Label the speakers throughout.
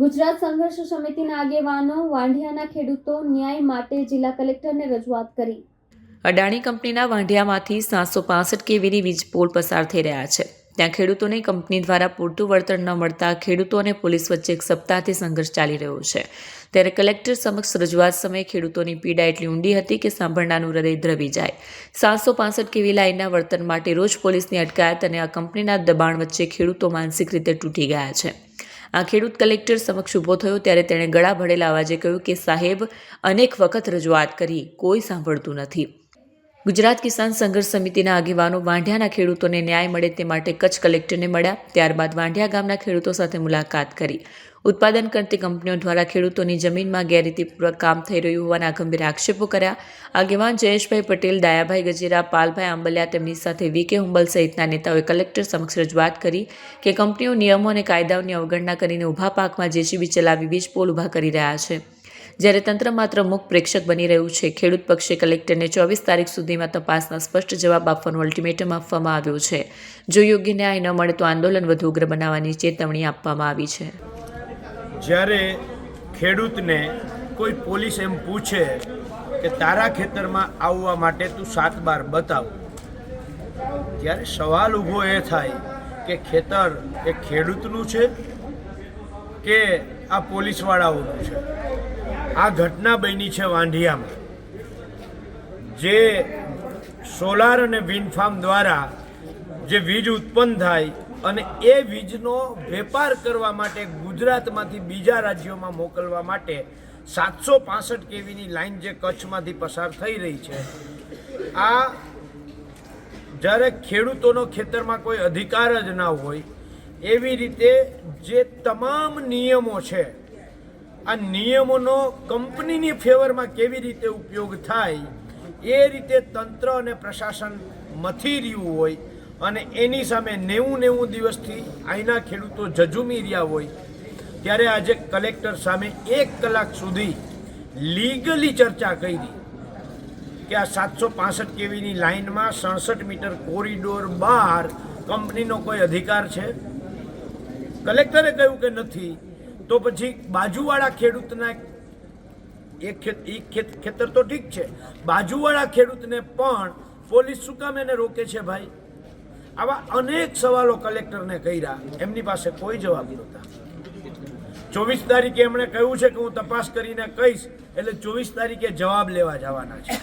Speaker 1: ગુજરાત સંઘર્ષ સમિતિના આગેવાનો વાંઢિયાના ખેડૂતો ન્યાય માટે જિલ્લા કલેક્ટરને રજૂઆત કરી.
Speaker 2: અડાણી કંપનીના વાંઢિયામાંથી સાતસો પાસઠ કેવીની વીજ પોલ પસાર થઈ રહ્યા છે. ત્યાં ખેડૂતોને કંપની દ્વારા પૂરતું વળતર ન મળતા ખેડૂતો અને પોલીસ વચ્ચે એક સપ્તાહથી સંઘર્ષ ચાલી રહ્યો છે. ત્યારે કલેક્ટર સમક્ષ રજૂઆત સમયે ખેડૂતોની પીડા એટલી ઊંડી હતી કે સાંભળનાનું હૃદય દ્રવી જાય. સાતસો પાસઠ કેવી લાઇનના વર્તન માટે રોજ પોલીસની અટકાયત અને આ કંપનીના દબાણ વચ્ચે ખેડૂતો માનસિક રીતે તૂટી ગયા છે. આ ખેડૂત કલેક્ટર સમક્ષ ઊભો થયો ત્યારે તેણે ગળા ભળેલા અવાજે કહ્યું કે સાહેબ, અનેક વખત રજૂઆત કરી, કોઈ સાંભળતું નથી. ગુજરાત કિસાન સંઘર્ષ સમિતિના આગેવાનો વાંઢિયાના ખેડૂતોને ન્યાય મળે તે માટે કચ્છ કલેક્ટરને મળ્યા. ત્યારબાદ વાંઢિયા ગામના ખેડૂતો સાથે મુલાકાત કરી. ઉત્પાદન કરતી કંપનીઓ દ્વારા ખેડૂતોની જમીનમાં ગેરરીતિપૂર્વક કામ થઈ રહ્યું હોવાના ગંભીર આક્ષેપો કર્યા. આગેવાન જયેશભાઈ પટેલ દાયાભાઈ ગજેરા, પાલભાઈ આંબલિયા તેમની સાથે વી હુંબલ સહિતના નેતાઓએ કલેક્ટર સમક્ષ રજૂઆત કરી કે કંપનીઓ નિયમો અને કાયદાઓની અવગણના કરીને ઊભા પાકમાં જેસીબી ચલાવી વીજ પોલ ઊભા કરી રહ્યા છે. જ્યારે તંત્ર માત્ર મુખ પ્રેક્ષક બની રહ્યું છે, ખેડૂત પક્ષે કલેક્ટરને ચોવીસ તારીખ સુધીમાં તપાસના સ્પષ્ટ જવાબ આપવાનું અલ્ટિમેટમ આપવામાં આવ્યું છે. જો યોગ્ય ન્યાય ન મળે તો આંદોલન વધુ ઉગ્ર બનાવવાની ચેતવણી આપવામાં આવી છે.
Speaker 3: જ્યારે ખેડૂતને કોઈ પોલીસ એમ પૂછે કે તારા ખેતરમાં આવવા માટે તું સાત બાર બતાવ, ત્યારે સવાલ ઊભો એ થાય કે ખેતર એ ખેડૂતનું છે કે આ પોલીસવાળાઓનું છે? આ ઘટના બની છે વાંઢિયામાં, જે સોલાર અને વિન્ડ ફાર્મ દ્વારા જે વીજ ઉત્પન્ન થાય અને એ વીજનો વેપાર કરવા માટે ગુજરાતમાંથી બીજા રાજ્યોમાં મોકલવા માટે સાતસો પાસઠ કેવીની લાઈન જે કચ્છમાંથી પસાર થઈ રહી છે, આ જ્યારે ખેડૂતોનો ખેતરમાં કોઈ અધિકાર જ ના હોય, એવી રીતે જે તમામ નિયમો છે આ નિયમોનો કંપનીની ફેવરમાં કેવી રીતે ઉપયોગ થાય, એ રીતે તંત્ર અને પ્રશાસન મથી રહ્યું હોય અને એની સામે નેવું નેવું દિવસથી અહીંના ખેડૂતો જજુમી રહ્યા હોય, ત્યારે આજે કલેક્ટર સામે એક કલાક સુધી લીગલી ચર્ચા કરી કે આ સાતસો પાસઠ કેવીની લાઇનમાં સડસઠ મીટર કોરિડોર બહાર કંપનીનો કોઈ અધિકાર છે? કલેક્ટરે કહ્યું કે નથી. તો પછી બાજુવાળા ખેડૂતના એક ખેત ખેતર તો ઠીક છે. બાજુવાળા ખેડૂતને પણ પોલીસ શું કામ એને રોકે છે ભાઈ? આવા અનેક સવાલો કલેક્ટરને કર્યા. એમની પાસે કોઈ જવાબ નહોતા. ચોવીસ તારીખે એમણે કહ્યું છે કે હું તપાસ કરીને કહીશ, એટલે ચોવીસ તારીખે જવાબ લેવા જવાના છે.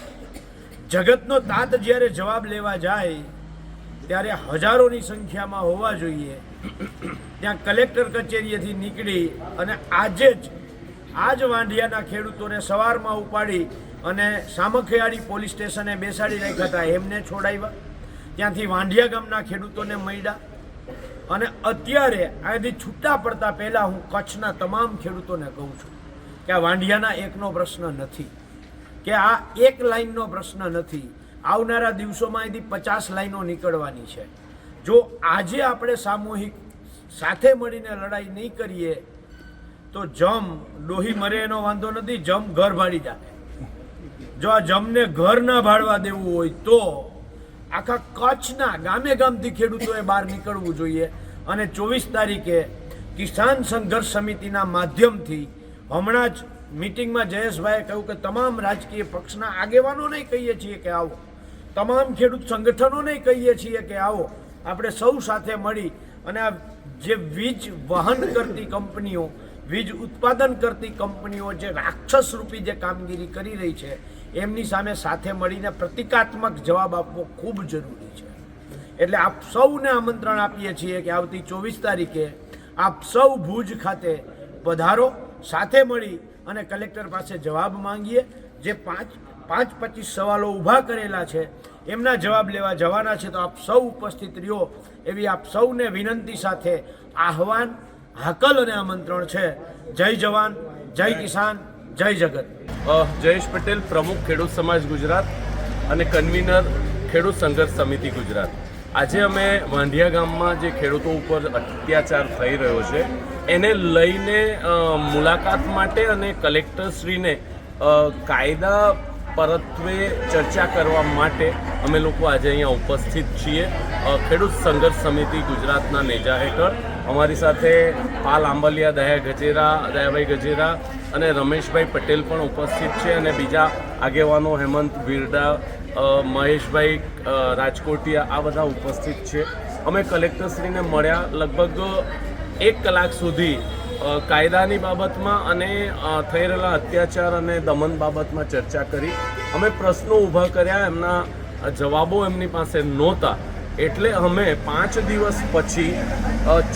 Speaker 3: જગતનો તાત જ્યારે જવાબ લેવા જાય, ત્યારે હજારોની સંખ્યામાં હોવા જોઈએ. ત્યાં કલેક્ટર કચેરીએથી નીકળી અને આજે જ, આજ વાંઢિયાના ખેડૂતોને સવારમાં ઉપાડી અને સામખિયાળી પોલીસ સ્ટેશને બેસાડી રાખ્યા હતા. એમને છોડાવ્યા. ત્યાંથી વાંઢિયા ગામના ખેડૂતોને મળ્યા. અને અત્યારે અહીંથી છૂટા પડતા પહેલાં હું કચ્છના તમામ ખેડૂતોને કહું છું કે આ વાંઢિયાના એકનો પ્રશ્ન નથી, કે આ એક લાઈનનો પ્રશ્ન નથી. આવનારા દિવસોમાં અહીંથી પચાસ લાઈનો નીકળવાની છે. જો આજે આપણે સામૂહિક સાથે મળીને લડાઈ નહીં કરીએ, તો જમ ડોહી મરે એનો વાંધો નથી, જમ ઘર ભાડી જાય જો આ જમને ઘર ના ભાડવા દેવું હોય તો આખા કચ્છના ગામે ગામથી ખેડૂતોએ બહાર નીકળવું જોઈએ. અને ચોવીસ તારીખે કિસાન સંઘર્ષ સમિતિના માધ્યમથી હમણાં જ મિટિંગમાં જયેશભાઈએ કહ્યું કે તમામ રાજકીય પક્ષના આગેવાનોને કહીએ છીએ કે આવો. તમામ ખેડૂત સંગઠનોને કહીએ છીએ કે આવો. આપણે સૌ સાથે મળી અને આ જે વીજ વહન કરતી કંપનીઓ, વીજ ઉત્પાદન કરતી કંપનીઓ જે રાક્ષસ રૂપી જે કામગીરી કરી રહી છે, એમની સામે સાથે મળીને પ્રતિકાત્મક જવાબ આપવો ખૂબ જરૂરી છે. એટલે આપ સૌને આમંત્રણ આપીએ છીએ કે આવતી ચોવીસ તારીખે આપ સૌ ભુજ ખાતે પધારો, સાથે મળી અને કલેક્ટર પાસે જવાબ માંગીએ. જે પાંચ પાંચ પચીસ સવાલો ઊભા કરેલા છે, એમના જવાબ લેવા જવાના છે, તો આપ સૌ ઉપસ્થિત રહ્યો. એવી આપ સૌને વિનંતી સાથે આહવાન, હાકલ અને આમંત્રણ છે. જય જવાન, જય કિસાન, જય જગત.
Speaker 4: જયેશ પટેલ, પ્રમુખ ખેડૂત સમાજ ગુજરાત અને કન્વીનર ખેડૂત સંઘર્ષ સમિતિ ગુજરાત. આજે અમે વાંઢિયા ગામમાં જે ખેડૂતો ઉપર અત્યાચાર થઈ રહ્યો છે, એને લઈને મુલાકાત માટે અને કલેક્ટરશ્રીને કાયદા પરત્વે ચર્ચા કરવા માટે અમે લોકો આજે અહીંયા ઉપસ્થિત છીએ. ખેડૂત સંઘર્ષ સમિતિ ગુજરાતના નેજા હેઠળ. અમારી સાથે પાલ આંબલિયા, દયા ગજેરા, દયાભાઈ ગજેરા અને રમેશભાઈ પટેલ પણ ઉપસ્થિત છે અને બીજા આગેવાનો હેમંત બિરડા મહેશભાઈ રાજકોટિયા, આ બધા ઉપસ્થિત છે. અમે કલેક્ટરશ્રીને મળ્યા લગભગ એક કલાક સુધી કાયદાની બાબતમાં અને થઈ રહેલા અત્યાચાર અને દમન બાબતમાં ચર્ચા કરી. અમે પ્રશ્નો ઊભા કર્યા, એમના જવાબો એમની પાસે નહોતા. એટલે અમે પાંચ દિવસ પછી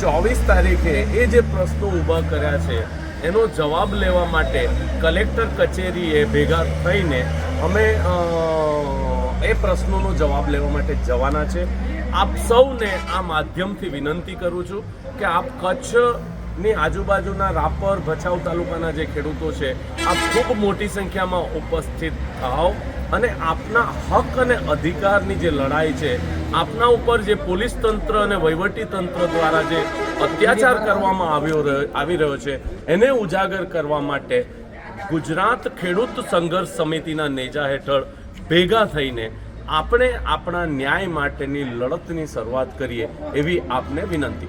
Speaker 4: ચોવીસ તારીખે એ જે પ્રશ્નો ઊભા કર્યા છે, એનો જવાબ લેવા માટે કલેક્ટર કચેરીએ ભેગા થઈને અમે એ પ્રશ્નોનો જવાબ લેવા માટે જવાના છે. આપ સૌને આ માધ્યમથી વિનંતી કરું છું કે આપ કચ્છની આજુબાજુના રાપર ભચાઉ તાલુકાના જે ખેડૂતો છે, આપ ખૂબ મોટી સંખ્યામાં ઉપસ્થિત થાઓ અને આપના હક અને અધિકારની જે લડાઈ છે, આપના ઉપર જે પોલીસ તંત્ર અને વહીવટી તંત્ર દ્વારા જે અત્યાચાર કરવામાં આવ્યો આવી રહ્યો છે, એને ઉજાગર કરવા માટે ગુજરાત ખેડૂત સંઘર્ષ સમિતિના નેજા હેઠળ ભેગા થઈને આપણે આપણા ન્યાય માટેની લડતની શરૂઆત કરીએ એવી આપને વિનંતી.